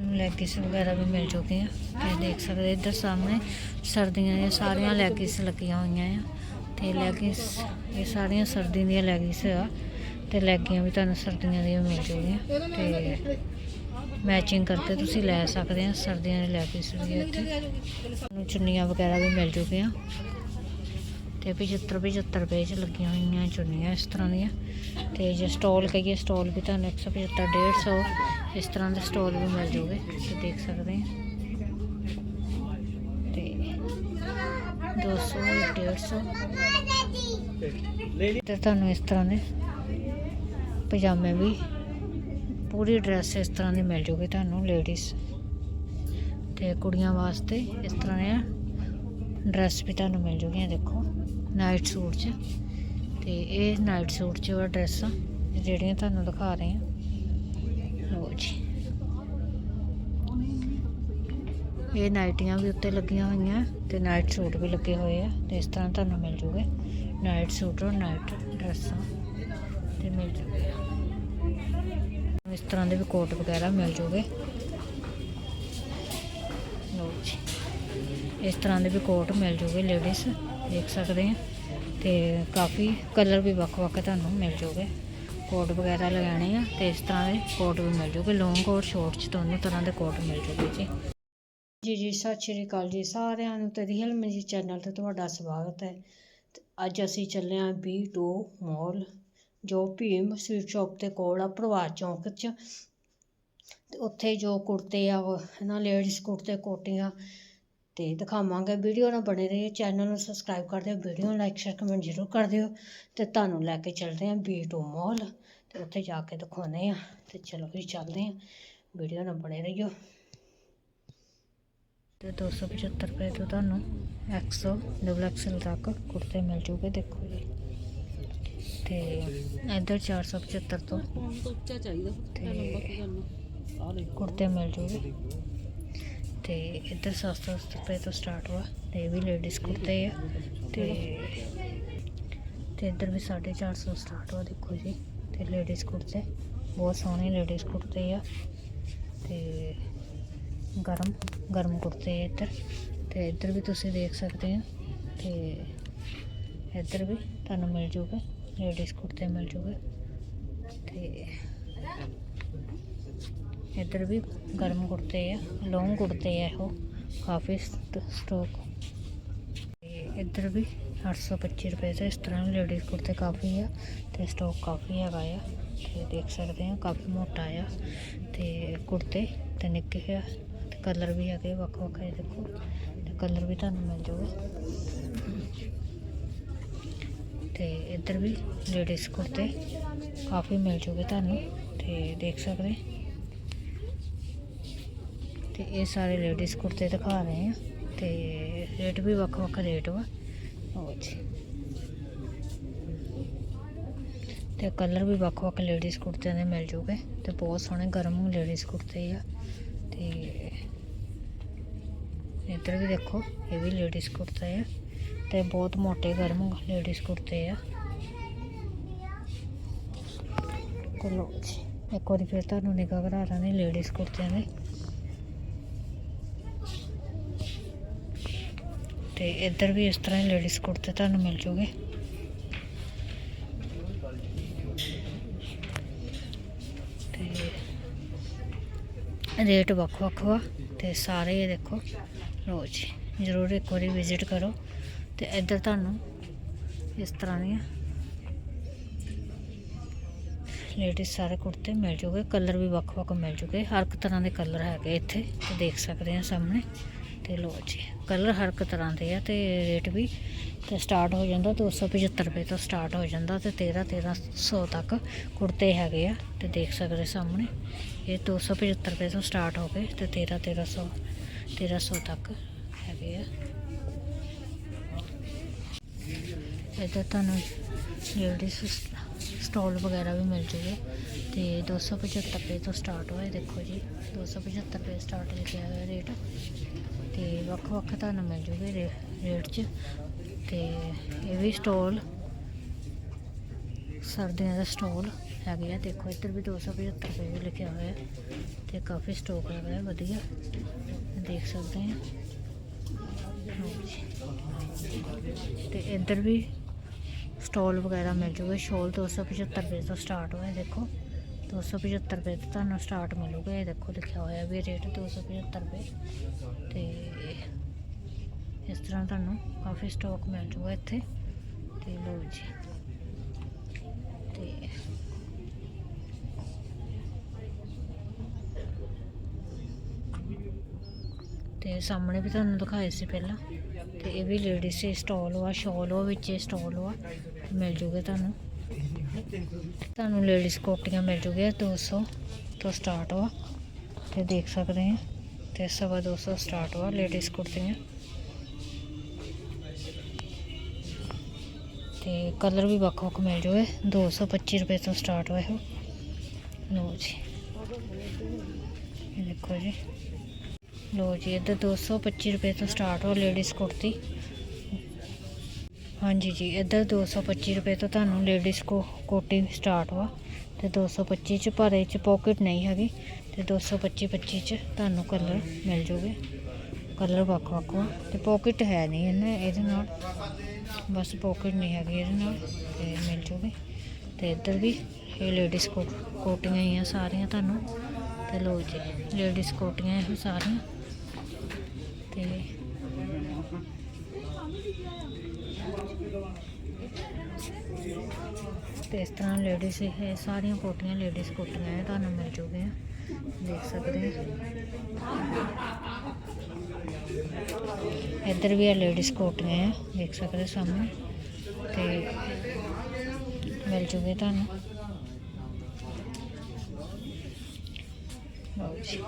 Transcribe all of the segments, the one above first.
ਤੁਹਾਨੂੰ ਲੈਗਿਸ ਵਗੈਰਾ ਵੀ ਮਿਲ ਚੁੱਕੇ ਆ। ਤੇ ਦੇਖ ਸਕਦੇ ਇੱਧਰ ਸਾਹਮਣੇ ਸਰਦੀਆਂ ਦੀਆਂ ਸਾਰੀਆਂ ਲੈਗਿਸ ਲੱਗੀਆਂ ਹੋਈਆਂ ਆ। ਤੇ ਲੈਗਿਸ, ਇਹ ਸਾਰੀਆਂ ਸਰਦੀ ਦੀਆਂ ਲੈਗਿਸ ਆ। ਤੇ ਲੈਗੀਆਂ ਵੀ ਤੁਹਾਨੂੰ ਸਰਦੀਆਂ ਦੀਆਂ ਮਿਲ ਜੂਗੀਆਂ। ਤੇ ਮੈਚਿੰਗ ਕਰਕੇ ਤੁਸੀਂ ਲੈ ਸਕਦੇ ਆ ਸਰਦੀਆਂ ਦੇ ਲੈਗਿਸ ਵੀ ਇੱਥੇ। ਤੁਹਾਨੂੰ ਚੁੰਨੀਆਂ ਵਗੈਰਾ ਵੀ ਮਿਲ ਜੂਗੀਆਂ। ਤੇ 75 75 ਰੁਪਏ ਚ ਲੱਗੀਆਂ ਹੋਈਆਂ ਚੁੰਨੀਆਂ ਇਸ ਤਰ੍ਹਾਂ ਦੀਆਂ। ਤੇ ਜੇ ਸਟਾਲ ਕਹੀਏ ਸਟਾਲ ਵੀ ਤੁਹਾਨੂੰ 175 150 ਇਸ ਤਰ੍ਹਾਂ ਦੇ ਸਟਾਲ ਵੀ ਮਿਲ ਜੂਗੇ ਤੁਸੀਂ ਦੇਖ ਸਕਦੇ ਆ ਤੇ 200 150 ਤੇ ਤੁਹਾਨੂੰ ਇਸ ਤਰ੍ਹਾਂ ਦੇ ਪਜਾਮੇ ਵੀ, ਪੂਰੀ ਡਰੈਸ ਇਸ ਤਰ੍ਹਾਂ ਦੀ ਮਿਲ ਜੂਗੀ ਤੁਹਾਨੂੰ ਲੇਡੀਜ਼ ਤੇ ਕੁੜੀਆਂ ਵਾਸਤੇ ਇਸ ਤਰ੍ਹਾਂ ਦੀਆਂ ਡਰੈਸ ਵੀ ਤੁਹਾਨੂੰ ਮਿਲ ਜੂਗੀਆਂ ਦੇਖੋ ਨਾਈਟ ਸੂਟ 'ਚ। ਤੇ ਇਹ ਨਾਈਟ ਸੂਟ 'ਚ ਉਹ ਡਰੈਸਾਂ ਜਿਹੜੀਆਂ ਤੁਹਾਨੂੰ ਦਿਖਾ ਰਹੇ ਹਾਂ ਲੋ ਜੀ। ਇਹ ਨਾਈਟੀਆਂ ਵੀ ਉੱਤੇ ਲੱਗੀਆਂ ਹੋਈਆਂ, ਤੇ ਨਾਈਟ ਸੂਟ ਵੀ ਲੱਗੇ ਹੋਏ ਆ, ਤੇ ਇਸ ਤਰ੍ਹਾਂ ਤੁਹਾਨੂੰ ਮਿਲ ਜੂਗੇ। ਨਾਈਟ ਸੂਟ ਔਰ ਨਾਈਟ ਡਰੈਸਾਂ ਤੇ ਮਿਲ ਜੂਗੇ। ਇਸ ਤਰ੍ਹਾਂ ਦੇ ਵੀ ਕੋਟ ਵਗੈਰਾ ਮਿਲ ਜੂਗੇ। ਲੋ ਜੀ। ਇਸ ਤਰ੍ਹਾਂ ਦੇ ਵੀ ਕੋਟ ਮਿਲ ਜੂਗੇ ਲੇਡੀਜ਼। ਦੇਖ ਸਕਦੇ ਆ ਤੇ ਕਾਫੀ ਕਲਰ ਵੀ ਵੱਖ-ਵੱਖ ਤੁਹਾਨੂੰ ਮਿਲ ਜੂਗੇ। ਕੋਟ ਵਗੈਰਾ ਲਗਾਣੇ ਆ ਤੇ ਇਸ ਤਰ੍ਹਾਂ ਦੇ ਕੋਟ ਵੀ ਮਿਲ ਜੂਗੇ। ਲੌਂਗ ਕੋਟ ਸ਼ਾਰਟ ਚ ਦੋਨੋਂ ਤਰ੍ਹਾਂ ਦੇ ਕੋਟ ਮਿਲ ਜੂਗੇ ਜੀ। ਜੀ ਜੀ, ਸਤਿ ਸ਼੍ਰੀ ਅਕਾਲ ਜੀ ਸਾਰਿਆਂ ਨੂੰ ਤੇ ਰੀਅਲ ਮੈਜੀ ਚੈਨਲ ਤੇ ਤੁਹਾਡਾ ਸਵਾਗਤ ਹੈ। ਅੱਜ ਅਸੀਂ ਚੱਲੇ ਆਂ B2 ਮਾਲ ਜੋ ਭੀਮ ਸਵੀਟ ਸ਼ਾਪ ਦੇ ਕੋਲ ਆ, ਪ੍ਰਭਾਤ ਚੌਂਕ 'ਚ। ਤੇ ਉੱਥੇ ਜੋ ਕੁੜਤੇ ਆ ਉਹ ਲੇਡੀਜ਼ ਕੁੜਤੇ, ਕੋਟੀਆਂ ਤੇ ਦਿਖਾਵਾਂਗੇ ਵੀਡੀਓ ਨਾਲ ਬਣੇ ਰਹੀਏ। ਚੈਨਲ ਨੂੰ ਸਬਸਕ੍ਰਾਈਬ ਕਰ ਦਿਓ ਵੀਡੀਓ ਨੂੰ ਲਾਈਕ ਸ਼ੇਅਰ ਕਮੈਂਟ ਜ਼ਰੂਰ ਕਰ ਦਿਓ ਤੇ ਤੁਹਾਨੂੰ ਲੈ ਕੇ ਚੱਲਦੇ ਆਂ B2 ਮਾਲ ਤੇ ਉੱਥੇ ਜਾ ਕੇ ਦਿਖਾਉਂਦੇ ਆ ਤੇ ਚਲੋ ਵੀ ਚੱਲਦੇ ਆਂ ਵੀਡੀਓ ਨਾਲ ਬਣੇ ਰਹੀਓ। ਤੇ 275 ਰੁਪਏ ਤੋਂ ਤੁਹਾਨੂੰ 100 ਡਬਲ ਐਕਸਲ ਤੱਕ ਕੁੜਤੇ ਮਿਲ ਜੂਗੇ ਦੇਖੋ ਜੀ। ਤੇ ਇੱਧਰ 475 ਤੋਂ ਉੱਚਾ ਚਾਹੀਦਾ ਕੁੜਤੇ ਮਿਲ ਜੂਗੇ। ਤੇ ਇੱਧਰ 700 ਰੁਪਏ ਤੋਂ ਸਟਾਰਟ ਵਾ, ਤੇ ਇਹ ਵੀ ਲੇਡੀਜ਼ ਕੁੜਤੇ ਆ, ਤੇ ਤੇ ਇੱਧਰ ਵੀ 450 ਸਟਾਰਟ ਵਾ, ਦੇਖੋ ਜੀ, ਤੇ ਲੇਡੀਜ਼ ਕੁੜਤੇ, ਬਹੁਤ ਸੋਹਣੇ ਲੇਡੀਜ਼ ਕੁੜਤੇ ਆ, ਤੇ ਗਰਮ ਗਰਮ ਕੁੜਤੇ ਆ ਇੱਧਰ, ਤੇ ਇੱਧਰ ਵੀ ਤੁਸੀਂ ਦੇਖ ਸਕਦੇ ਹੋ, ਤੇ ਇੱਧਰ ਵੀ ਤੁਹਾਨੂੰ ਮਿਲ ਜੂਗਾ ਲੇਡੀਜ਼ ਕੁੜਤੇ ਮਿਲ ਜੂਗੇ, ਤੇ ਇੱਧਰ ਵੀ ਗਰਮ ਕੁੜਤੇ ਆ, ਲੌਂਗ ਕੁੜਤੇ ਆ ਇਹੋ, ਕਾਫੀ ਸਟ- ਸਟਾਕ ਤੇ ਇੱਧਰ ਵੀ 825 ਰੁਪਏ ਤੇ ਇਸ ਤਰ੍ਹਾਂ ਵੀ ਲੇਡੀਜ਼ ਕੁੜਤੇ ਕਾਫੀ ਆ ਤੇ ਸਟਾਕ ਕਾਫੀ ਹੈਗਾ ਆ। ਤੇ ਦੇਖ ਸਕਦੇ ਆ, ਕਾਫੀ ਮੋਟਾ ਆ। ਤੇ ਕੁੜਤੇ ਤੇ ਨਿੱਕੇ ਆ, ਤੇ ਕਲਰ ਵੀ ਹੈਗੇ ਵੱਖ ਵੱਖ ਇਹ ਦੇਖੋ। ਤੇ ਕਲਰ ਵੀ ਤੁਹਾਨੂੰ ਮਿਲ ਜੂਗਾ। ਤੇ ਇੱਧਰ ਵੀ ਲੇਡੀਜ਼ ਕੁੜਤੇ ਕਾਫੀ ਮਿਲ ਜੂਗੇ ਤੁਹਾਨੂੰ। ਤੇ ਦੇਖ ਸਕਦੇ ਤੇ ਇਹ ਸਾਰੇ ਲੇਡੀਜ਼ ਕੁੜਤੇ ਦਿਖਾ ਰਹੇ ਆ ਤੇ ਰੇਟ ਵੀ ਵੱਖ ਵੱਖ ਰੇਟ ਵਾ। ਉਹ ਜੀ। ਤੇ ਕਲਰ ਵੀ ਵੱਖ ਵੱਖ ਲੇਡੀਜ਼ ਕੁੜਤਿਆਂ ਦੇ ਮਿਲ ਜੂਗੇ ਤੇ ਬਹੁਤ ਸੋਹਣੇ ਗਰਮ ਲੇਡੀਜ਼ ਕੁੜਤੇ ਆ ਤੇ ਇੱਧਰ ਵੀ ਦੇਖੋ, ਇਹ ਵੀ ਲੇਡੀਜ਼ ਕੁੜਤਾ ਆ ਤੇ ਬਹੁਤ ਮੋਟੇ ਗਰਮ ਲੇਡੀਜ਼ ਕੁੜਤੇ ਆ। ਕੋਲੋ ਜੀ, ਇੱਕ ਵਾਰੀ ਫਿਰ ਤੁਹਾਨੂੰ ਨਿਗਾਹ ਕਰਾ ਰਹੇ ਨੇ ਲੇਡੀਜ਼ ਕੁੜਤਿਆਂ ਦੇ। ਤੇ ਇੱਧਰ ਵੀ ਇਸ ਤਰ੍ਹਾਂ ਹੀ ਲੇਡੀਜ਼ ਕੁੜਤੇ ਤੁਹਾਨੂੰ ਮਿਲ ਜੂਗੇ। ਤੇ ਰੇਟ ਵੱਖ ਵੱਖ ਵਾ ਤੇ ਸਾਰੇ ਇਹ ਦੇਖੋ। ਰੋਜ਼ ਜ਼ਰੂਰ ਇੱਕ ਵਾਰੀ ਵਿਜ਼ਿਟ ਕਰੋ ਤੇ ਇੱਧਰ ਤੁਹਾਨੂੰ ਇਸ ਤਰ੍ਹਾਂ ਦੀਆਂ ਲੇਡੀਜ਼ ਸਾਰੇ ਕੁੜਤੇ ਮਿਲ ਜੂਗੇ। ਕਲਰ ਵੀ ਵੱਖ ਵੱਖ ਮਿਲ ਜੂਗੇ। ਹਰ ਇੱਕ ਤਰ੍ਹਾਂ ਦੇ ਕਲਰ ਹੈਗੇ ਇੱਥੇ, ਤੇ ਦੇਖ ਸਕਦੇ ਆ ਸਾਹਮਣੇ। ਤੇ ਲੋ ਜੀ ਕਲਰ ਹਰ ਇੱਕ ਤਰ੍ਹਾਂ ਦੇ ਆ ਤੇ ਰੇਟ ਵੀ ਤੇ ਸਟਾਰਟ ਹੋ ਜਾਂਦਾ 275 ਰੁਪਏ ਤੋਂ ਸਟਾਰਟ ਹੋ ਜਾਂਦਾ ਤੇ 13 1300 ਤੱਕ ਕੁੜਤੇ ਹੈਗੇ ਆ ਤੇ ਦੇਖ ਸਕਦੇ ਸਾਹਮਣੇ, ਇਹ 275 ਰੁਪਏ ਤੋਂ ਸਟਾਰਟ ਹੋ ਕੇ ਤੇ 13 1300 1300 ਤੱਕ ਹੈਗੇ ਆ। ਇੱਧਰ ਤੁਹਾਨੂੰ ਲੇਡੀਜ਼ ਸਟਾਲ ਵਗੈਰਾ ਵੀ ਮਿਲ ਜੂਗੇ ਤੇ 275 ਰੁਪਏ ਤੋਂ ਸਟਾਰਟ ਹੋਏ ਦੇਖੋ ਜੀ 275 ਰੁਪਏ ਸਟਾਰਟ ਲਿਖਿਆ ਹੋਇਆ ਰੇਟ। ਵੱਖ ਵੱਖ ਤੁਹਾਨੂੰ ਮਿਲ ਜੂਗੇ ਰੇ- ਰੇਟ 'ਚ। ਤੇ ਇਹ ਵੀ ਸਟਾਲ, ਸਰਦੀਆਂ ਦਾ ਸਟਾਲ ਹੈਗੇ ਆ। ਦੇਖੋ, ਇੱਧਰ ਵੀ 275 ਰੁਪਏ ਵੀ ਲਿਖਿਆ ਹੋਇਆ ਤੇ ਕਾਫੀ ਸਟਾਕ ਹੈਗਾ ਹੈ, ਵਧੀਆ। ਦੇਖ ਸਕਦੇ ਆ ਲਓ ਤੇ ਇੱਧਰ ਵੀ ਸਟਾਲ ਵਗੈਰਾ ਮਿਲ ਜੂਗਾ। ਸ਼ਾਲ 275 ਰੁਪਏ ਤੋਂ ਸਟਾਰਟ ਹੋਏ ਦੇਖੋ। 275 ਰੁਪਏ ਤੋਂ ਤੁਹਾਨੂੰ ਸਟਾਰਟ ਮਿਲੂਗਾ। ਇਹ ਦੇਖੋ, ਲਿਖਿਆ ਹੋਇਆ ਵੀ ਰੇਟ 275 ਰੁਪਏ। ਤੇ ਇਸ ਤਰ੍ਹਾਂ ਤੁਹਾਨੂੰ ਕਾਫੀ ਸਟਾਕ ਮਿਲ ਜੂਗਾ ਇੱਥੇ। ਤੇ ਲਓ ਜੀ। ਤੇ ਤੇ ਸਾਹਮਣੇ ਵੀ ਤੁਹਾਨੂੰ ਦਿਖਾਏ ਸੀ ਪਹਿਲਾਂ। ਤੇ ਇਹ ਵੀ ਲੇਡੀਜ਼ ਦੇ ਸਟਾਲ ਵਾ ਸ਼ਾਲ ਵਾ, ਵਿੱਚ ਸਟਾਲ ਵਾ। ਮਿਲ ਜੂਗੇ ਤੁਹਾਨੂੰ। ਤੁਹਾਨੂੰ ਲੇਡੀਜ਼ ਕੋਟੀਆਂ ਮਿਲ ਜੂਗੀਆਂ 200 ਤੋਂ ਸਟਾਰਟ ਵਾ ਤੇ ਦੇਖ ਸਕਦੇ ਆ, ਤੇ ਸਵਾ 200 ਸਟਾਰਟ ਵਾ ਲੇਡੀਜ਼ ਕੁੜਤੀਆਂ। ਤੇ ਕਲਰ ਵੀ ਵੱਖ ਵੱਖ ਮਿਲ ਜੂਗੇ 225 ਰੁਪਏ ਤੋਂ ਸਟਾਰਟ ਹੋਇਆ ਲੋ ਜੀ। ਇਹ ਦੇਖੋ ਜੀ। ਲੋ ਜੀ, ਇੱਧਰ 225 ਰੁਪਏ ਤੋਂ ਸਟਾਰਟ ਹੋ ਲੇਡੀਜ਼ ਕੁੜਤੀ। ਹਾਂਜੀ ਜੀ, ਇੱਧਰ 225 ਰੁਪਏ ਤੋਂ ਤੁਹਾਨੂੰ ਲੇਡੀਜ਼ ਕੋ ਕੋਟੀ ਸਟਾਰਟ ਵਾ ਤੇ 225 ਚ, ਪਰ ਇਹ ਚ ਪਾਕਟ ਨਹੀਂ ਹੈਗੀ ਤੇ 225 25 ਚ ਤੁਹਾਨੂੰ ਕਲਰ ਮਿਲ ਜੂਗੇ। ਕਲਰ ਵੱਖ ਵੱਖ ਵਾ ਤੇ ਪਾਕਟ ਹੈ ਨਹੀਂ ਇਹਨੇ, ਇਹਦੇ ਨਾਲ ਬਸ ਪਾਕਟ ਨਹੀਂ ਹੈਗੀ ਇਹਦੇ ਨਾਲ ਤੇ ਮਿਲ ਜੂਗੇ। ਤੇ ਇੱਧਰ ਵੀ ਇਹ ਲੇਡੀਜ਼ ਕੋਟੀਆਂ ਹੀ ਆ ਸਾਰੀਆਂ ਤੁਹਾਨੂੰ ਤੇ ਲੋ ਜੀ ਲੇਡੀਜ਼ ਕੋਟੀਆਂ ਇਹ ਸਾਰੀਆਂ ਤੇ ਤੇ ਇਸ ਤਰ੍ਹਾਂ ਲੇਡੀਜ਼ ਇਹ ਸਾਰੀਆਂ ਕੋਟੀਆਂ ਲੇਡੀਜ਼ ਕੋਟੀਆਂ ਹੈ ਤੁਹਾਨੂੰ ਮਿਲ ਜੂਗੇ ਦੇਖ ਸਕਦੇ ਹੋ ਇੱਧਰ ਵੀ ਆ ਲੇਡੀਜ਼ ਕੋਟੀਆਂ ਹੈ ਦੇਖ ਸਕਦੇ ਹੋ ਸਾਹਮਣੇ ਤੇ ਮਿਲ ਜੂਗੇ ਤੁਹਾਨੂੰ ਲਓ ਜੀ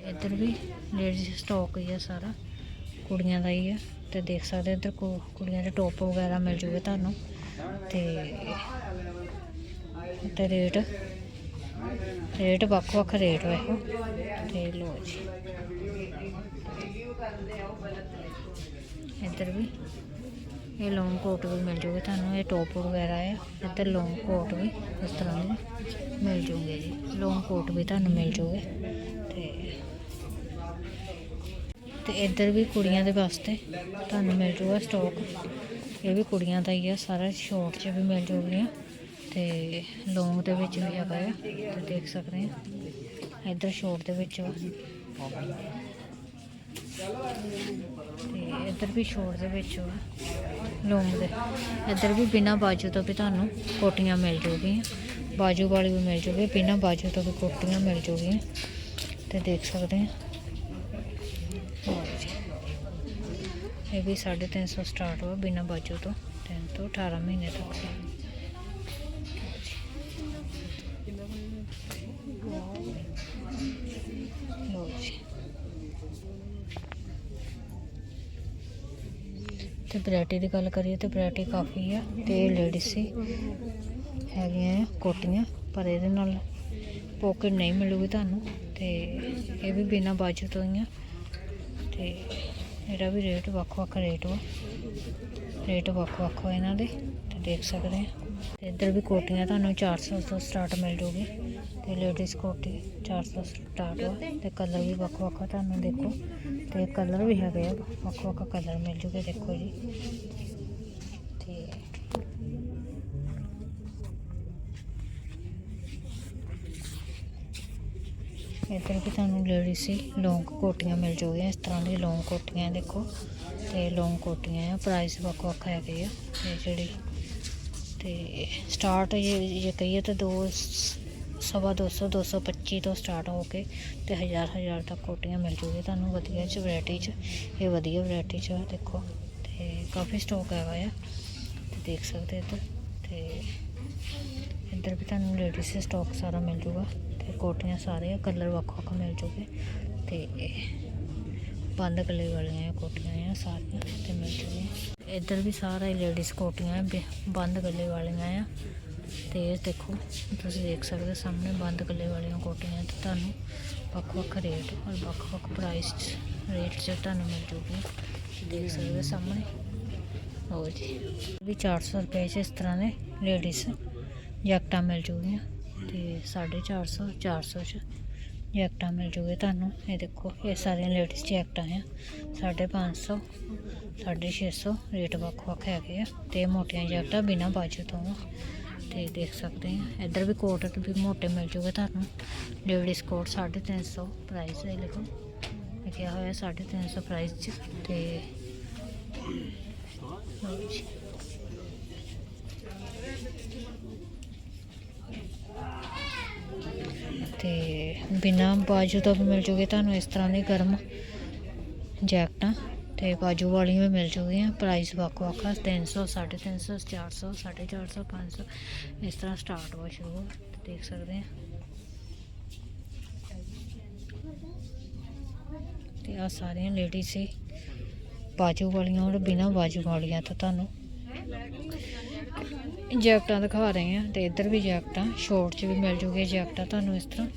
ਇੱਧਰ ਵੀ ਲੇਡੀਜ਼ ਸਟਾਕ ਹੀ ਆ ਸਾਰਾ, ਕੁੜੀਆਂ ਦਾ ਹੀ ਆ, ਤੇ ਦੇਖ ਸਕਦੇ ਇੱਧਰ ਕੁੜੀਆਂ ਦੇ ਟੋਪ ਵਗੈਰਾ ਮਿਲ ਜੂਗੇ ਤੁਹਾਨੂੰ, ਤੇ ਤੇ ਰੇਟ ਰੇਟ ਵੱਖ ਵੱਖ ਰੇਟ ਵੇਖੋ ਤੇ ਲੋ ਜੀ। ਇੱਧਰ ਵੀ ਇਹ ਲੌਂਗ ਕੋਟ ਵੀ ਮਿਲ ਜੂਗੇ ਤੁਹਾਨੂੰ, ਇਹ ਟੋਪ ਵਗੈਰਾ ਹੈ, ਇੱਧਰ ਲੌਂਗ ਕੋਟ ਵੀ, ਇਸ ਤਰ੍ਹਾਂ ਦੇ ਮਿਲ ਜੂਗੇ ਜੀ। ਲੌਂਗ ਕੋਟ ਵੀ ਤੁਹਾਨੂੰ ਮਿਲ ਜੂਗੇ ਤੇ ਤੇ ਇੱਧਰ ਵੀ ਕੁੜੀਆਂ ਦੇ ਵਾਸਤੇ ਤੁਹਾਨੂੰ ਮਿਲ ਜੂਗਾ ਸਟਾਕ ਇਹ ਵੀ ਕੁੜੀਆਂ ਦਾ ਹੀ ਆ, ਸਾਰਾ ਸ਼ੋਰਟ 'ਚ ਵੀ ਮਿਲ ਜੂਗੀਆਂ ਤੇ ਲੌਂਗ ਦੇ ਵਿੱਚ ਵੀ ਹੈਗਾ ਆ ਤੇ ਦੇਖ ਸਕਦੇ ਆ ਇੱਧਰ ਸ਼ੋਰਟ ਦੇ ਵਿੱਚ ਵਾ। ਤੇ ਇੱਧਰ ਵੀ ਸ਼ੋਰਟ ਦੇ ਵਿੱਚ ਆ ਲੌਂਗ ਦੇ। ਇੱਧਰ ਵੀ ਬਿਨਾ ਬਾਜੂ ਤੋਂ ਵੀ ਤੁਹਾਨੂੰ ਕੋਟੀਆਂ ਮਿਲ ਜੂਗੀਆਂ। ਬਾਜੂ ਵਾਲੀ ਵੀ ਮਿਲ ਜੂਗੀ, ਬਿਨਾ ਬਾਜੂ ਤੋਂ ਵੀ ਕੋਟੀਆਂ ਮਿਲ ਜੂਗੀਆਂ। ਤੇ ਦੇਖ ਸਕਦੇ ਆ। ਲਓ ਜੀ। ਇਹ ਵੀ 350 ਸਟਾਰਟ ਹੋ ਬਿਨਾ ਬਾਜੂ ਤੋਂ 3 ਤੋਂ 18 ਮਹੀਨੇ ਤੱਕ। ਤੇ ਵੈਰਾਈਟੀ ਦੀ ਗੱਲ ਕਰੀਏ ਤੇ ਵੈਰਾਈਟੀ ਕਾਫੀ ਆ ਤੇ ਲੇਡੀਜ਼ ਸੀ ਹੈਗੀਆਂ ਆ ਕੋਟੀਆਂ, ਪਰ ਇਹਦੇ ਨਾਲ ਪੋਕਟ ਨਹੀਂ ਮਿਲੂਗੀ ਤੁਹਾਨੂੰ ਤੇ ਇਹ ਵੀ ਬਿਨਾ ਬਾਜੂ ਤੋਂ ਹੀ ਆ ਤੇ ਇਹਦਾ ਵੀ ਰੇਟ ਵੱਖ ਵੱਖ ਰੇਟ ਵਾ ਰੇਟ ਵੱਖ ਵੱਖ ਵਾ ਇਹਨਾਂ ਦੇ ਤੇ ਦੇਖ ਸਕਦੇ ਆ। ਤੇ ਇੱਧਰ ਵੀ ਕੋਟੀਆਂ ਤੁਹਾਨੂੰ 400 ਤੋਂ ਸਟਾਰਟ ਮਿਲ ਜੂਗੀ ਤੇ ਲੇਡੀਜ਼ ਕੋਟੀ 400 ਸਟਾਰਟ ਵਾ ਤੇ ਕਲਰ ਵੀ ਵੱਖ ਵੱਖ ਤੁਹਾਨੂੰ ਦੇਖੋ। ਤੇ ਕਲਰ ਵੀ ਹੈਗੇ ਆ, ਵੱਖ ਵੱਖ ਕਲਰ ਮਿਲ ਜੂਗੇ, ਦੇਖੋ ਜੀ। ਤੇ ਇੱਧਰ ਵੀ ਤੁਹਾਨੂੰ ਲੇਡੀਜ਼ ਸੀ ਲੌਂਗ ਕੋਟੀਆਂ ਮਿਲ ਜੂਗੀਆਂ, ਇਸ ਤਰ੍ਹਾਂ ਦੀ ਲੌਂਗ ਕੋਟੀਆਂ ਦੇਖੋ। ਤੇ ਲੌਂਗ ਕੋਟੀਆਂ ਆ ਪ੍ਰਾਈਸ ਵੱਖ ਵੱਖ ਹੈਗੇ ਆ, ਤੇ ਜਿਹੜੀ ਤੇ ਸਟਾਰਟ ਜੇ ਕਹੀਏ ਤਾਂ ਦੋ ਸਵਾ ਦੋ ਸੌ ਦੋ ਸੌ ਪੱਚੀ ਤੋਂ ਸਟਾਰਟ ਹੋ ਕੇ ਤੇ ਹਜ਼ਾਰ ਹਜ਼ਾਰ ਤੱਕ ਕੋਟੀਆਂ ਮਿਲ ਜੂਗੀ ਤੁਹਾਨੂੰ ਵਧੀਆ ਚ ਵੈਰਾਈਟੀ ਚ। ਇਹ ਵਧੀਆ ਵੈਰਾਈਟੀ ਚ ਦੇਖੋ। ਤੇ ਕਾਫੀ ਸਟਾਕ ਹੈਗਾ ਆ। ਤੇ ਦੇਖ ਸਕਦੇ ਇੱਧਰ ਤੇ ਇੱਧਰ ਵੀ ਤੁਹਾਨੂੰ ਲੇਡੀਜ਼ ਦੇ ਸਟਾਕ ਸਾਰਾ ਮਿਲ ਜੂਗਾ। ਤੇ ਕੋਟੀਆਂ ਸਾਰੇ ਕਲਰ ਵੱਖ ਵੱਖ ਮਿਲ ਜੂਗੇ। ਤੇ ਬੰਦ ਗਲੇ ਵਾਲੀਆਂ ਕੋਟੀਆਂ ਆ ਸਾਰੀਆਂ ਤੇ ਮਿਲ ਜੂਗੀਆਂ। ਇੱਧਰ ਵੀ ਸਾਰਾ ਲੇਡੀਜ਼ ਕੋਟੀਆਂ ਆ ਬੰਦ ਗਲੇ ਵਾਲੀਆਂ ਆ। ਤੇ ਇਹ ਦੇਖੋ। ਤੁਸੀਂ ਦੇਖ ਸਕਦੇ ਹੋ ਸਾਹਮਣੇ ਬੰਦ ਗਲੇ ਵਾਲੀਆਂ ਕੋਟੀਆਂ ਤੇ ਤੁਹਾਨੂੰ ਵੱਖ ਵੱਖ ਰੇਟ ਔਰ ਵੱਖ ਵੱਖ ਪ੍ਰਾਈਸ ਰੇਟ 'ਚ ਤੁਹਾਨੂੰ ਮਿਲ ਜੂਗੀ। ਦੇਖ ਸਕਦੇ ਹੋ ਸਾਹਮਣੇ। ਹੋਰ ਜੀ। ਵੀ 400 ਰੁਪਏ 'ਚ ਇਸ ਤਰ੍ਹਾਂ ਦੇ ਲੇਡੀਜ਼ ਜੈਕਟਾਂ ਮਿਲ ਜੂਗੀਆਂ ਤੇ 450 400 ਚ ਜੈਕਟਾਂ ਮਿਲ ਜੂਗੇ ਤੁਹਾਨੂੰ। ਇਹ ਦੇਖੋ, ਇਹ ਸਾਰੀਆਂ ਲੇਡੀਜ਼ ਜੈਕਟਾਂ ਆ। 550 650 ਰੇਟ ਵੱਖ ਵੱਖ ਹੈਗੇ ਆ ਤੇ ਮੋਟੀਆਂ ਜੈਕਟਾਂ ਬਿਨਾਂ ਬਾਜੂ ਤੋਂ ਤੇ ਦੇਖ ਸਕਦੇ ਆ ਇੱਧਰ ਵੀ ਕੋਟ ਵੀ ਮੋਟੇ ਮਿਲ ਜੂਗੇ ਤੁਹਾਨੂੰ। ਲੇਡੀਜ਼ ਕੋਟ 350 ਪ੍ਰਾਈਸ ਹੈ ਲਿਖੋ ਲਿਖਿਆ ਹੋਇਆ 350 ਪ੍ਰਾਈਸ ਚ ਤੇ ਲਓ ਜੀ। ਤੇ ਬਿਨਾ ਬਾਜੂ ਤੋਂ ਵੀ ਮਿਲ ਜੂਗੇ ਤੁਹਾਨੂੰ ਇਸ ਤਰ੍ਹਾਂ ਦੀ ਗਰਮ ਜੈਕਟਾਂ। ਤੇ ਬਾਜੂ ਵਾਲੀਆਂ ਵੀ ਮਿਲ ਜੂਗੀਆਂ। ਪ੍ਰਾਈਸ ਵੱਖ ਵੱਖ ਆ 300 350 400 450 500 ਇਸ ਤਰ੍ਹਾਂ ਸਟਾਰਟ ਹੋ ਸ਼ੁਰੂ ਦੇਖ ਸਕਦੇ ਆ। ਤੇ ਆ ਸਾਰੀਆਂ ਲੇਡੀਜ਼ ਸੀ। ਬਾਜੂ ਵਾਲੀਆਂ ਔਰ ਬਿਨਾ ਬਾਜੂ ਵਾਲੀਆਂ ਤਾਂ ਤੁਹਾਨੂੰ ਜੈਕਟਾਂ ਦਿਖਾ ਰਹੇ ਆ। ਤੇ ਇੱਧਰ ਵੀ ਜੈਕਟਾਂ ਸ਼ੋਰਟ 'ਚ ਵੀ ਮਿਲ ਜੂਗੀ ਜੈਕਟਾਂ ਤੁਹਾਨੂੰ ਇਸ ਤਰ੍ਹਾਂ।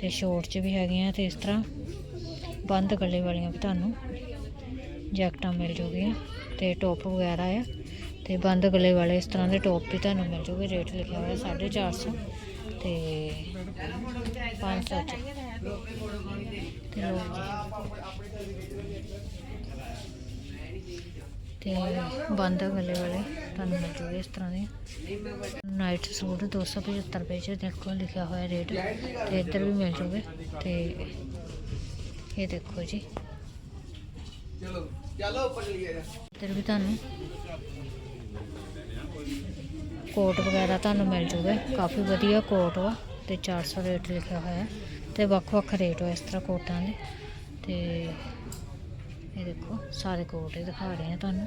ਤੇ ਸ਼ੋਰਟ 'ਚ ਵੀ ਹੈਗੀਆਂ ਤੇ ਇਸ ਤਰ੍ਹਾਂ ਬੰਦ ਗਲੇ ਵਾਲੀਆਂ ਵੀ ਤੁਹਾਨੂੰ ਜੈਕਟਾਂ ਮਿਲ ਜੂਗੀਆਂ ਤੇ ਟੋਪ ਵਗੈਰਾ ਆ ਤੇ ਬੰਦ ਗਲੇ ਵਾਲੇ ਇਸ ਤਰ੍ਹਾਂ ਦੇ ਟੋਪ ਵੀ ਤੁਹਾਨੂੰ ਮਿਲ ਜੂਗੇ, ਰੇਟ ਲਿਖਿਆ ਹੋਇਆ 450 ਤੇ 500 ਚ। ਤੇ ਲਓ ਜੀ। ਤੇ ਬੰਦ ਗਲੇ ਵਾਲੇ ਤੁਹਾਨੂੰ ਮਿਲ ਜੂਗੇ ਇਸ ਤਰ੍ਹਾਂ ਦੇ। ਨਾਈਟ ਸੂਟ 275 ਰੁਪਏ ਚ ਦੇਖੋ ਲਿਖਿਆ ਹੋਇਆ ਰੇਟ, ਤੇ ਇੱਧਰ ਵੀ ਮਿਲ ਜੂਗੇ ਤੇ ਇਹ ਦੇਖੋ ਜੀ। ਚਲੋ ਚਲੋ ਪਟਲੀਏ ਇੱਧਰ ਵੀ ਤੁਹਾਨੂੰ ਕੋਟ ਵਗੈਰਾ ਤੁਹਾਨੂੰ ਮਿਲ ਜੂਗਾ। ਕਾਫੀ ਵਧੀਆ ਕੋਟ ਵਾ ਤੇ 400 ਰੇਟ ਲਿਖਿਆ ਹੋਇਆ ਤੇ ਵੱਖ ਵੱਖ ਰੇਟ ਹੋ ਇਸ ਤਰ੍ਹਾਂ ਕੋਟਾਂ ਦੇ। ਤੇ ਇਹ ਦੇਖੋ, ਸਾਰੇ ਕੋਟ ਹੀ ਦਿਖਾ ਰਹੇ ਆ ਤੁਹਾਨੂੰ।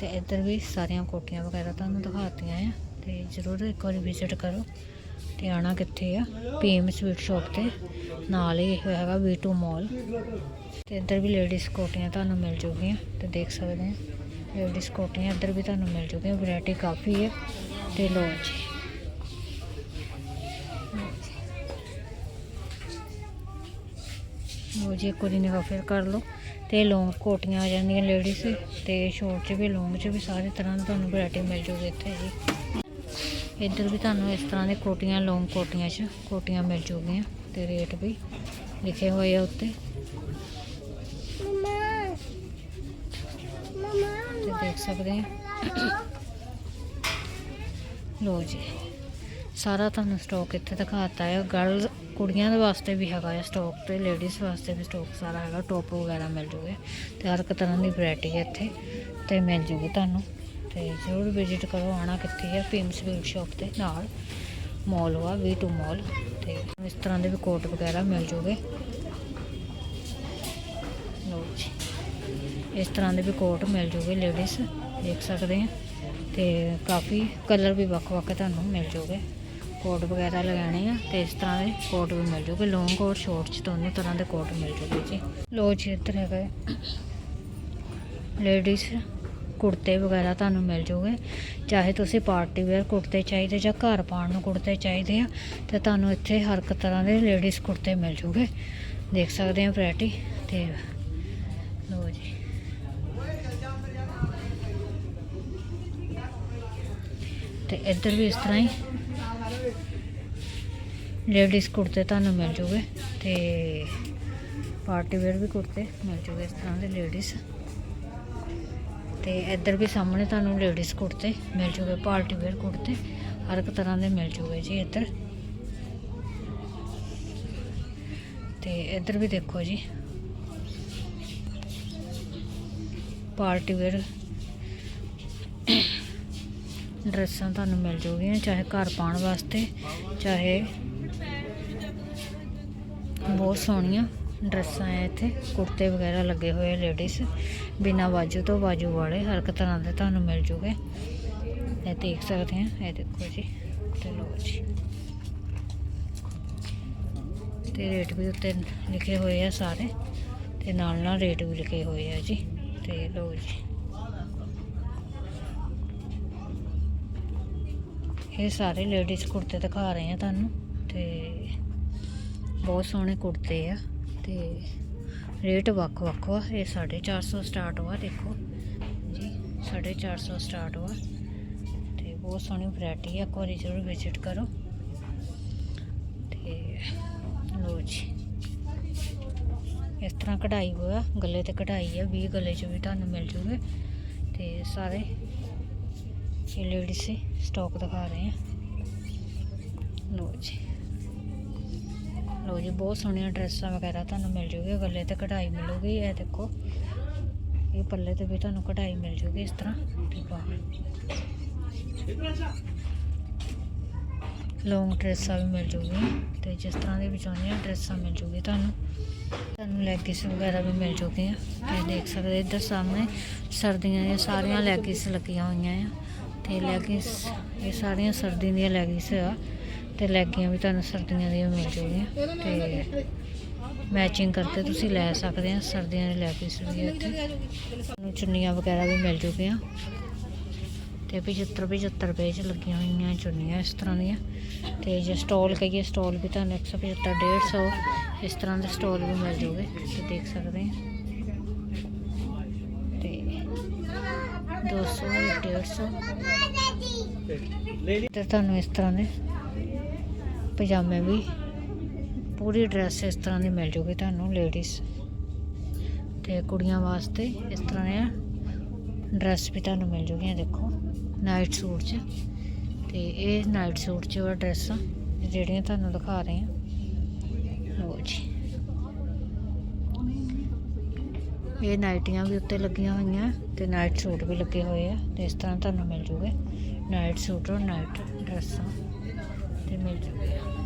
ਤੇ ਇੱਧਰ ਵੀ ਸਾਰੀਆਂ ਕੋਟੀਆਂ ਵਗੈਰਾ ਤੁਹਾਨੂੰ ਦਿਖਾਤੀਆਂ ਆ ਤੇ ਜ਼ਰੂਰ ਇੱਕ ਵਾਰੀ ਵਿਜ਼ਿਟ ਕਰੋ। ਤੇ ਆਣਾ ਕਿੱਥੇ ਆ? ਪੀਐਮ ਸਵੀਟ ਸ਼ਾਪ ਤੇ। ਨਾਲ ਹੀ ਇਹ ਹੈਗਾ V2 ਮਾਲ ਤੇ ਇੱਧਰ ਵੀ ਲੇਡੀਜ਼ ਕੋਟੀਆਂ ਤੁਹਾਨੂੰ ਮਿਲ ਜੂਗੀਆਂ। ਤੇ ਦੇਖ ਸਕਦੇ ਆ ਲੇਡੀਜ਼ ਕੋਟੀਆਂ ਇੱਧਰ ਵੀ ਤੁਹਾਨੂੰ ਮਿਲ ਜੂਗੀਆਂ। ਵੈਰਾਈਟੀ ਕਾਫੀ ਹੈ। ਤੇ ਲੋ ਜੀ। ਲੋ ਜੀ, ਇੱਕ ਵਾਰੀ ਫਿਰ ਕਰ ਲਓ। ਤੇ ਲੌਂਗ ਕੋਟੀਆਂ ਆ ਜਾਂਦੀਆਂ ਲੇਡੀਜ਼ ਤੇ ਸ਼ੋਰਟ 'ਚ ਵੀ ਲੌਂਗ 'ਚ ਵੀ ਸਾਰੇ ਤਰ੍ਹਾਂ ਦੀ ਤੁਹਾਨੂੰ ਵੈਰਾਈਟੀ ਮਿਲ ਜੂਗੀ ਇੱਥੇ ਜੀ। ਇੱਧਰ ਵੀ ਤੁਹਾਨੂੰ ਇਸ ਤਰ੍ਹਾਂ ਦੇ ਕੋਟੀਆਂ, ਲੌਂਗ ਕੋਟੀਆਂ 'ਚ ਕੋਟੀਆਂ ਮਿਲ ਜੂਗੀਆਂ ਤੇ ਰੇਟ ਵੀ ਲਿਖੇ ਹੋਏ ਆ ਉੱਤੇ। ਤੇ ਦੇਖ ਸਕਦੇ ਆ। ਲੋ ਜੀ, ਸਾਰਾ ਤੁਹਾਨੂੰ ਸਟਾਕ ਇੱਥੇ ਦਿਖਾਤਾ ਹੈ ਗਰਲਸ ਕੁੜੀਆਂ ਦੇ ਵਾਸਤੇ ਵੀ ਹੈਗਾ ਹੈ ਸਟਾਕ ਤੇ ਲੇਡੀਜ਼ ਵਾਸਤੇ ਵੀ ਸਟਾਕ ਸਾਰਾ ਹੈਗਾ। ਟੋਪ ਵਗੈਰਾ ਮਿਲ ਜੂਗੇ ਤੇ ਹਰ ਇੱਕ ਤਰ੍ਹਾਂ ਦੀ ਵੈਰਾਈਟੀ ਹੈ ਇੱਥੇ ਤੇ ਮਿਲ ਜੂਗੀ ਤੁਹਾਨੂੰ। ਤੇ ਜ਼ਰੂਰ ਵਿਜ਼ਿਟ ਕਰੋ ਆਣਾ ਕਿੱਥੇ ਹੈ ਪੀਮ ਸਵੀਟ ਸ਼ਾਪ ਤੇ ਨਾਲ। ਮਾਲ ਵਾ V2 ਮਾਲ ਤੇ ਇਸ ਤਰ੍ਹਾਂ ਦੇ ਵੀ ਕੋਟ ਵਗੈਰਾ ਮਿਲ ਜੂਗੇ। ਲਓ ਜੀ, ਇਸ ਤਰ੍ਹਾਂ ਦੇ ਵੀ ਕੋਟ ਮਿਲ ਜੂਗੇ ਲੇਡੀਜ਼ ਦੇਖ ਸਕਦੇ ਆ। ਤੇ ਕਾਫੀ ਕਲਰ ਵੀ ਵੱਖ-ਵੱਖ ਤੁਹਾਨੂੰ ਮਿਲ ਜੂਗੇ। ਕੋਟ ਵਗੈਰਾ ਲਗਾਣੇ ਆ, ਤੇ ਇਸ ਤਰ੍ਹਾਂ ਦੇ ਕੋਟ ਵੀ ਮਿਲ ਜੂਗੇ। ਲੌਂਗ ਕੋਟ ਸ਼ਾਰਟ ਚ ਦੋਨੋਂ ਤਰ੍ਹਾਂ ਦੇ ਕੋਟ ਮਿਲ ਜੂਗੇ ਜੀ। ਲੋ ਜੀ, ਇੱਧਰ ਹੈਗਾ ਲੇਡੀਜ਼ ਕੁੜਤੇ ਵਗੈਰਾ ਤੁਹਾਨੂੰ ਮਿਲ ਜੂਗੇ। ਚਾਹੇ ਤੁਸੀਂ ਪਾਰਟੀ ਵੇਅਰ ਕੁੜਤੇ ਚਾਹੀਦੇ ਜਾਂ ਘਰ ਪਾਉਣ ਨੂੰ ਕੁੜਤੇ ਚਾਹੀਦੇ ਆ, ਤੇ ਤੁਹਾਨੂੰ ਇੱਥੇ ਹਰ ਇੱਕ ਤਰ੍ਹਾਂ ਦੇ ਲੇਡੀਜ਼ ਕੁੜਤੇ ਮਿਲ ਜੂਗੇ। ਦੇਖ ਸਕਦੇ ਆ ਵੈਰਾਈਟੀ ਤੇ ਲੋ ਜੀ। ਤੇ ਇੱਧਰ ਵੀ ਇਸ ਤਰ੍ਹਾਂ ਹੀ ਲੇਡੀਜ਼ ਕੁੜਤੇ ਤੁਹਾਨੂੰ ਮਿਲ ਜੂਗੇ ਤੇ ਪਾਰਟੀ ਵੇਅਰ ਵੀ ਕੁੜਤੇ ਮਿਲ ਜੂਗੇ ਇਸ ਤਰ੍ਹਾਂ ਦੇ ਲੇਡੀਜ਼। ਤੇ ਇੱਧਰ ਵੀ ਸਾਹਮਣੇ ਤੁਹਾਨੂੰ ਲੇਡੀਜ਼ ਕੁੜਤੇ ਮਿਲ ਜੂਗੇ, ਪਾਰਟੀ ਵੇਅਰ ਕੁੜਤੇ ਹਰ ਇੱਕ ਤਰ੍ਹਾਂ ਦੇ ਮਿਲ ਜੂਗੇ ਜੀ ਇੱਧਰ। ਤੇ ਇੱਧਰ ਵੀ ਦੇਖੋ ਜੀ। ਪਾਰਟੀ ਵੇਅਰ ਡਰੈਸਾਂ ਤੁਹਾਨੂੰ ਮਿਲ ਜੂਗੀਆਂ, ਚਾਹੇ ਘਰ ਪਾਉਣ ਵਾਸਤੇ, ਚਾਹੇ ਬਹੁਤ ਸੋਹਣੀਆਂ। ਡਰੈਸਾਂ ਹੈ ਇੱਥੇ, ਕੁੜਤੇ ਵਗੈਰਾ ਲੱਗੇ ਹੋਏ ਆ ਲੇਡੀਜ਼ ਬਿਨਾਂ ਬਾਜੂ ਤੋਂ ਬਾਜੂ ਵਾਲੇ, ਹਰ ਇੱਕ ਤਰ੍ਹਾਂ ਦੇ ਤੁਹਾਨੂੰ ਮਿਲ ਜੂਗੇ। ਇਹ ਦੇਖ ਸਕਦੇ ਆ, ਇਹ ਦੇਖੋ ਜੀ, ਤੇ ਲੋ ਜੀ। ਤੇ ਰੇਟ ਵੀ ਉੱਤੇ ਲਿਖੇ ਹੋਏ ਆ ਸਾਰੇ, ਤੇ ਨਾਲ ਨਾਲ ਰੇਟ ਵੀ ਲਿਖੇ ਹੋਏ ਆ ਜੀ, ਤੇ ਲੋ ਜੀ। ਇਹ ਸਾਰੇ ਲੇਡੀਜ਼ ਕੁੜਤੇ ਦਿਖਾ ਰਹੇ ਆ ਤੁਹਾਨੂੰ, ਤੇ ਬਹੁਤ ਸੋਹਣੇ ਕੁੜਤੇ ਆ। ਤੇ ਰੇਟ ਵੱਖ ਵੱਖ ਵਾ। ਇਹ 450 ਸਟਾਰਟ ਵਾ, ਦੇਖੋ। ਜੀ 450 ਸਟਾਰਟ ਵਾ। ਤੇ ਬਹੁਤ ਸੋਹਣੀ ਵੈਰਾਈਟੀ ਆ, ਇੱਕ ਵਾਰੀ ਜ਼ਰੂਰ ਵਿਜ਼ਿਟ ਕਰੋ। ਤੇ ਲੋ ਜੀ। ਇਸ ਤਰ੍ਹਾਂ ਕਢਾਈ ਹੋਇਆ, ਗਲੇ ਤੇ ਕਢਾਈ ਆ 20 ਗਲੇ 'ਚ ਵੀ ਤੁਹਾਨੂੰ ਮਿਲ ਜੂਗੇ। ਤੇ ਸਾਰੇ ਇਹ ਲੇਡੀਜ਼ ਸੀ ਸਟਾਕ ਦਿਖਾ ਰਹੇ ਆ। ਲੋ ਜੀ। ਲੋ ਜੀ, ਬਹੁਤ ਸੋਹਣੀਆਂ ਡਰੈਸਾਂ ਵਗੈਰਾ ਤੁਹਾਨੂੰ ਮਿਲ ਜੂਗੀ ਗਲੇ ਤੇ ਕਢਾਈ ਮਿਲੂਗੀ, ਇਹ ਦੇਖੋ। ਇਹ ਪੱਲੇ ਤੇ ਵੀ ਤੁਹਾਨੂੰ ਕਢਾਈ ਮਿਲ ਜੂਗੀ ਇਸ ਤਰ੍ਹਾਂ, ਠੀਕ ਆ। ਲੌਂਗ ਡਰੈਸਾਂ ਵੀ ਮਿਲ ਜੂਗੀਆਂ ਤੇ ਜਿਸ ਤਰ੍ਹਾਂ ਦੇ ਵੀ ਚਾਹੁੰਦੇ ਡਰੈਸਾਂ ਮਿਲ ਜੂਗੀ ਤੁਹਾਨੂੰ। ਤੁਹਾਨੂੰ ਲੈਗਿਸ ਵਗੈਰਾ ਵੀ ਮਿਲ ਜੂਗੀਆਂ। ਤੇ ਦੇਖ ਸਕਦੇ ਇੱਧਰ ਸਾਹਮਣੇ ਸਰਦੀਆਂ ਦੀਆਂ ਸਾਰੀਆਂ ਲੈਗਿਸ ਲੱਗੀਆਂ ਹੋਈਆਂ ਆ। ਤੇ ਲੈਗਿਸ ਇਹ ਸਾਰੀਆਂ ਸਰਦੀ ਦੀਆਂ ਲੈਗਿਸ ਆ। ਤੇ ਲੈਗੀਆਂ ਵੀ ਤੁਹਾਨੂੰ ਸਰਦੀਆਂ ਦੀਆਂ ਮਿਲ ਜੂਗੀਆਂ ਤੇ ਮੈਚਿੰਗ ਕਰਕੇ ਤੁਸੀਂ ਲੈ ਸਕਦੇ ਆ, ਸਰਦੀਆਂ ਦੀ ਲੈਗਿਸ ਵੀ ਇੱਥੇ। ਤੁਹਾਨੂੰ ਚੁੰਨੀਆਂ ਵਗੈਰਾ ਵੀ ਮਿਲ ਜੂਗੀਆਂ। ਤੇ 75 75 ਰੁਪਏ ਚ ਲੱਗੀਆਂ ਹੋਈਆਂ ਚੁੰਨੀਆਂ ਇਸ ਤਰ੍ਹਾਂ ਦੀਆਂ। ਤੇ ਜੇ ਸਟਾਲ ਕਹੀਏ ਸਟਾਲ ਵੀ ਤੁਹਾਨੂੰ 175 150 ਇਸ ਤਰ੍ਹਾਂ ਦੇ ਸਟਾਲ ਵੀ ਮਿਲ ਜੂਗੇ। ਤੇ ਦੇਖ ਸਕਦੇ ਆ। ਤੇ 200 150 ਤੇ ਤੁਹਾਨੂੰ ਇਸ ਤਰ੍ਹਾਂ ਦੇ ਪਜਾਮੇ ਵੀ। ਪੂਰੀ ਡਰੈਸ ਇਸ ਤਰ੍ਹਾਂ ਦੀ ਮਿਲ ਜੂਗੀ ਤੁਹਾਨੂੰ ਲੇਡੀਜ਼ ਤੇ ਕੁੜੀਆਂ ਵਾਸਤੇ ਇਸ ਤਰ੍ਹਾਂ ਦੀਆਂ ਡਰੈਸ ਵੀ ਤੁਹਾਨੂੰ ਮਿਲ ਜੂਗੀਆਂ, ਦੇਖੋ ਨਾਈਟ ਸੂਟ 'ਚ। ਤੇ ਇਹ ਨਾਈਟ ਸੂਟ 'ਚ ਉਹ ਡਰੈਸਾਂ ਜਿਹੜੀਆਂ ਤੁਹਾਨੂੰ ਦਿਖਾ ਰਹੇ ਹਾਂ। ਲੋ ਜੀ। ਇਹ ਨਾਈਟੀਆਂ ਵੀ ਉੱਤੇ ਲੱਗੀਆਂ ਹੋਈਆਂ, ਤੇ ਨਾਈਟ ਸੂਟ ਵੀ ਲੱਗੇ ਹੋਏ ਆ, ਤੇ ਇਸ ਤਰ੍ਹਾਂ ਤੁਹਾਨੂੰ ਮਿਲ ਜੂਗੇ। ਨਾਈਟ ਸੂਟ ਔਰ ਨਾਈਟ ਡਰੈਸਾਂ ਤੇ ਮਿਲ ਜੂਗੇ